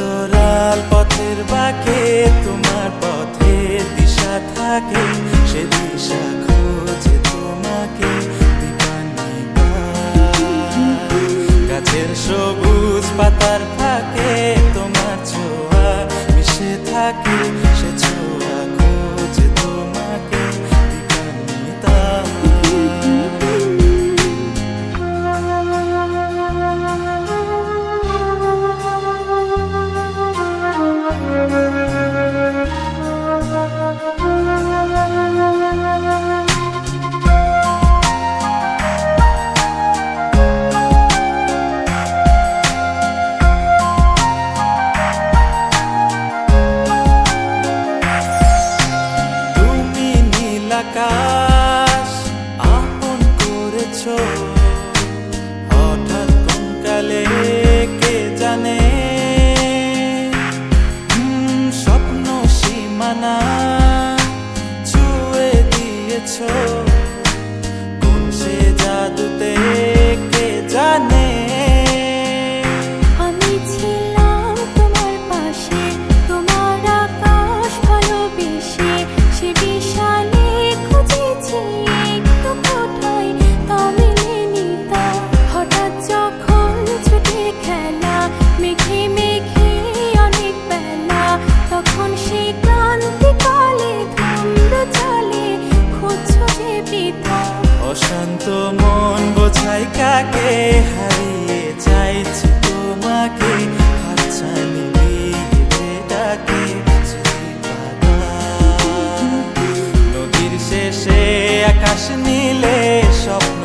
অন্তরাল পথের বাকে তোমার পথের দিশা থাকে সে দিশা খোঁজে তোমাকে গাছের সবুজ পাতার অশান্ত মন বোঝাই কাকে হারিয়ে চাইছি তোমাকে। নদীর শেষে আকাশ নীলে স্বপ্নগুলো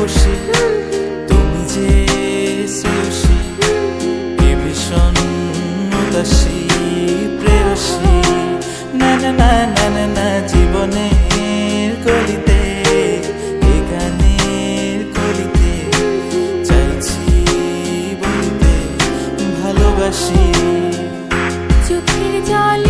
রূপসী তুমি যে শ্রেয়সী কে ভীষণ উদাসী, প্রেয়সী। না না না না না না, জীবনের কলিতে, এ গানের কলিতে চাইছি বলতে ভালোবাসি। চোখের জলে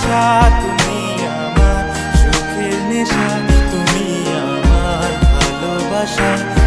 চোখের তুমি আমার সুখের নেশা তুমি আমার ভালোবাসা।